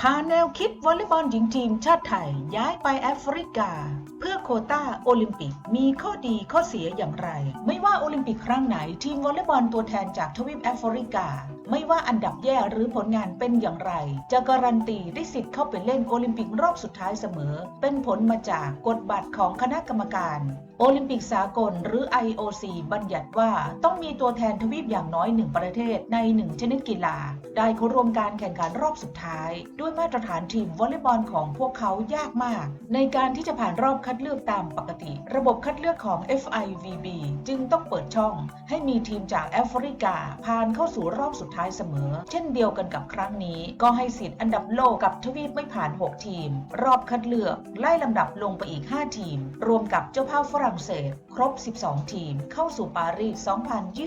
พาแนวคิดวอลเลย์บอลหญิงทีมชาติไทยย้ายไปแอฟริกา เพื่อโคต้าโอลิมปิกมีข้อดีข้อเสียอย่างไร ไม่ว่าโอลิมปิกครั้งไหนทีมวอลเลย์บอลตัวแทนจากทวีปแอฟริกา ไม่ว่าอันดับแย่หรือผลงานเป็นอย่างไร จะการันตีได้สิทธิ์เข้าไปเล่นโอลิมปิกรอบสุดท้ายเสมอ เป็นผลมาจากกฎบัตรของคณะกรรมการ โอลิมปิกสากลหรือ IOC บัญญัติว่าต้องมีตัวแทนทวีปอย่างน้อยหนึ่งประเทศในหนึ่งชนิดกีฬา ได้เข้าร่วมการแข่งขันรอบสุดท้าย ด้วยมาตรฐานทีมวอลเลย์บอลของพวกเขายากมาก ในการที่จะผ่านรอบคัดเลือกตามปกติ ระบบคัดเลือกของ FIVB จึงต้องเปิดช่อง ให้มีทีมจากแอฟริกา ผ่านเข้าสู่รอบสุดท้ายเสมอ เช่นเดียวกันกับครั้งนี้ ก็ให้สิทธิ์อันดับโลกกับทวีปไม่ผ่าน 6 ทีม รอบคัดเลือกไล่ลำดับลงไปอีก 5 ทีม รวมกับเจ้าภาพฝรั่งเศส ครบ 12 ทีม เข้าสู่ปารีส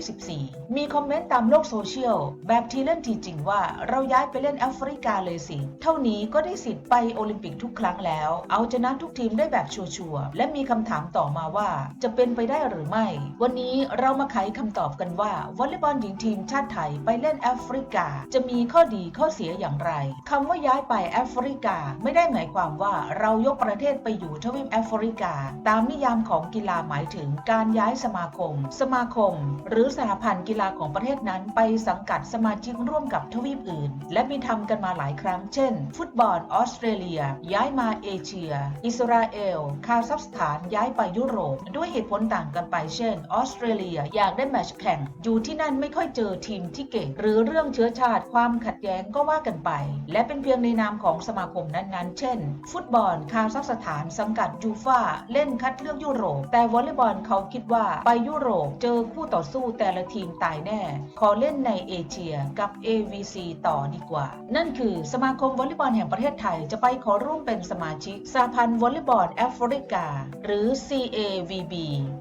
2024 มีคอมเมนต์ตามโลกโซเชียล แบบทีเล่นทีจริงว่าเราย้ายไปเล่นแอฟริกาเลยสิ เท่านี้ก็ได้สิทธิ์ไปโอลิมปิกทุกครั้งแล้ว เอาชนะทุกทีมได้แบบชัวร์ๆและมีคำถามต่อมาว่าจะเป็นไปได้หรือไม่ วันนี้เรามาไขคำตอบกันว่าวอลเลย์บอลหญิงทีมชาติไทยไปเล่นแอฟริกา จะมีข้อดีข้อเสียอย่างไรคำว่าย้ายไปแอฟริกา ไม่ได้หมายความว่าเรายกประเทศไปอยู่ทวีปแอฟริกา ตามนิยามของกีฬาหมายถึงการย้ายสมาคม สมาคม หรือสหพันธ์กีฬาของประเทศนั้น ไปสังกัดสมาชิกร่วมกับทวีปอื่น และมีทำกันมาหลายครั้ง เช่น ฟุตบอลออสเตรเลีย ย้ายมาเอเชีย อิสราเอล คาซัคสถานย้ายไปยุโรป ด้วยเหตุผลต่างกันไป เช่น ออสเตรเลียอยากได้แมตช์แข่ง อยู่ที่นั่นไม่ค่อยเจอทีมที่เก่ง หรือเรื่องเชื้อชาติความขัดแย้งก็ว่ากันไป และเป็นเพียงในนามของสมาคมนั้นๆ เช่น ฟุตบอลคาซัคสถานสังกัดยูฟาเล่นคัดเลือกยุโรป แต่วอลเลย์บอลเขาคิดว่าไปยุโรปเจอคู่ต่อสู้แต่ละทีมตายแน่ ขอเล่นในเอเชียกับ AVC ต่อดีกว่า นั่นคือสมาคมวอลเลย์บอลแห่งประเทศไทยจะไปขอร่วมเป็นสมาชิกสหพันธ์วอลเลย์บอลแอฟริกา หรือ CAVB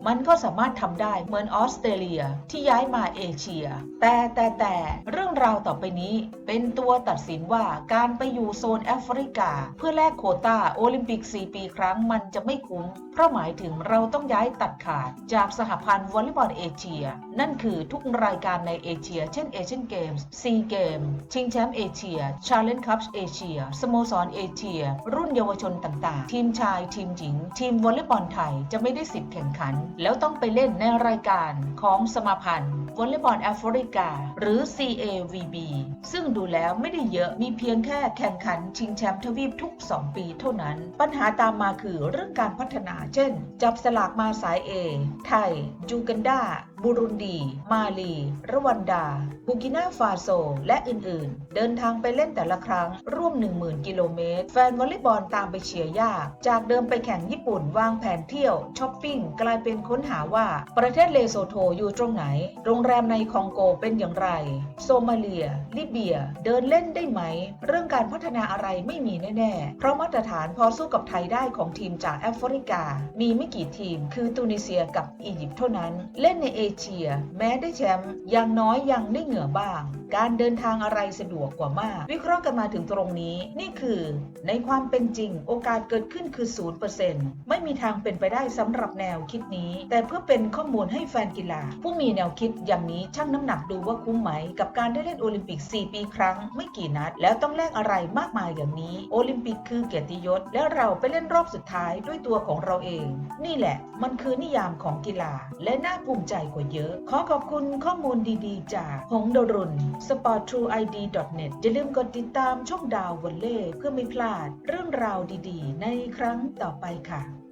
มันก็สามารถทำได้เหมือนออสเตรเลียที่ย้ายมาเอเชีย แต่แต่แต่เรื่องราวต่อไปนี้ เป็นตัวตัดสินว่าการไปอยู่โซนแอฟริกา เพื่อแลกโควตาโอลิมปิก 4 ปีครั้งมันจะไม่คุ้มเพราะหมายถึงเราต้องย้ายตัดขาดจากสหพันธ์วอลเลย์บอลเอเชีย นั่นคือทุกรายการในเอเชีย เช่นเอเชียนเกมส์ซีเกมชิงแชมป์เอเชียชาเลนจ์คัพเอเชียสโมสรเอเชีย รุ่นเยาวชนต่างๆ ทีมชาย ทีมหญิง ทีมวอลเลย์บอลไทยจะไม่ได้สิทธิ์แข่งขัน แล้วต้องไปเล่นในรายการของสมาพันธ์ วอลเลย์บอลแอฟริกา หรือ CAVB ซึ่งดูแล้วไม่ได้เยอะมีเพียงแค่แข่งขันชิงแชมป์ทวีปทุก 2 ปีเท่านั้น ปัญหาตามมาคือเรื่องการพัฒนา เช่น จับสลากมาสาย A ไทยจูกันดาบุรุนดี มาลี รวันดา บูกินาฟาโซ และอื่นๆ เดินทางไปเล่นแต่ละครั้ง ร่วม 10,000 กิโลเมตร แฟนวอลเลย์บอลตามไปเชียร์ยาก จากเดิมไปแข่งญี่ปุ่นวางแผนเที่ยวช้อปปิ้งกลายเป็นค้นหาว่า ประเทศเลโซโทอยู่ตรงไหน โรงแรมในคองโกเป็นอย่างไร โซมาเลีย ลิเบีย เดินเล่นได้ไหม เรื่องการพัฒนาอะไรไม่มีแน่ๆ เพราะมาตรฐานพอสู้กับไทยได้ของทีมจากแอฟริกา มีไม่กี่ทีม คือตูนิเซียกับอียิปต์เท่านั้น เล่นในเอเชีย แม้ได้แชมป์ย่างน้อยยังได้เหงื่อบ้าง การเดินทางอะไรสะดวกกว่ามาก วิเคราะห์กันมาถึงตรงนี้ นี่คือ ในความเป็นจริงโอกาสเกิดขึ้นคือ0%ไม่มีทางเป็นไปได้สำหรับแนวคิดนี้ แต่เพื่อเป็นข้อมูลให้แฟนกีฬา ผู้มีแนวคิดอย่างนี้ชั่งน้ำหนักดูว่าคุ้มไหม กับการได้เล่นโอลิมปิก 4 ปีครั้ง ไม่กี่นัด แล้วต้องแลกอะไรมากมายอย่างนี้ โอลิมปิกคือเกียรติยศ และเราไปเล่นรอบสุดท้ายด้วยตัวของเราเอง นี่แหละ มันคือนิยามของกีฬา และน่าภูมิใจกว่าเยอะ ขอขอบคุณข้อมูลดีๆ จากหงดรุน sporttrueid.net อย่าลืมกดติดตามช่องดาววอลเล่เพื่อไม่พลาดเรื่องราวดีๆ ในครั้งต่อไปค่ะ